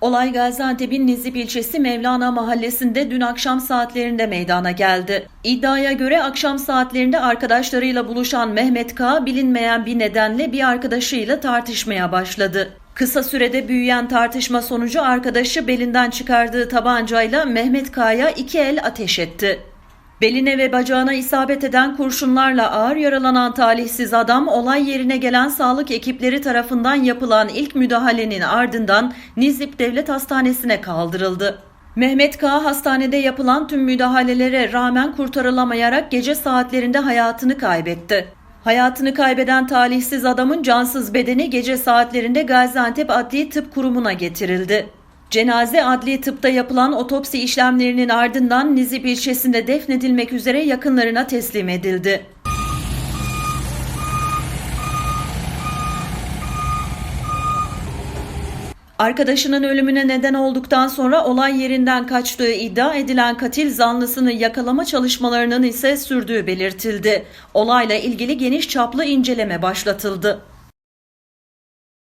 Olay Gaziantep'in Nizip ilçesi Mevlana mahallesinde dün akşam saatlerinde meydana geldi. İddiaya göre akşam saatlerinde arkadaşlarıyla buluşan Mehmet K. bilinmeyen bir nedenle bir arkadaşıyla tartışmaya başladı. Kısa sürede büyüyen tartışma sonucu arkadaşı belinden çıkardığı tabancayla Mehmet K'ya iki el ateş etti. Beline ve bacağına isabet eden kurşunlarla ağır yaralanan talihsiz adam olay yerine gelen sağlık ekipleri tarafından yapılan ilk müdahalenin ardından Nizip Devlet Hastanesi'ne kaldırıldı. Mehmet K. hastanede yapılan tüm müdahalelere rağmen kurtarılamayarak gece saatlerinde hayatını kaybetti. Hayatını kaybeden talihsiz adamın cansız bedeni gece saatlerinde Gaziantep Adli Tıp Kurumu'na getirildi. Cenaze adli tıpta yapılan otopsi işlemlerinin ardından Nizip ilçesinde defnedilmek üzere yakınlarına teslim edildi. Arkadaşının ölümüne neden olduktan sonra olay yerinden kaçtığı iddia edilen katil zanlısını yakalama çalışmalarının ise sürdüğü belirtildi. Olayla ilgili geniş çaplı inceleme başlatıldı.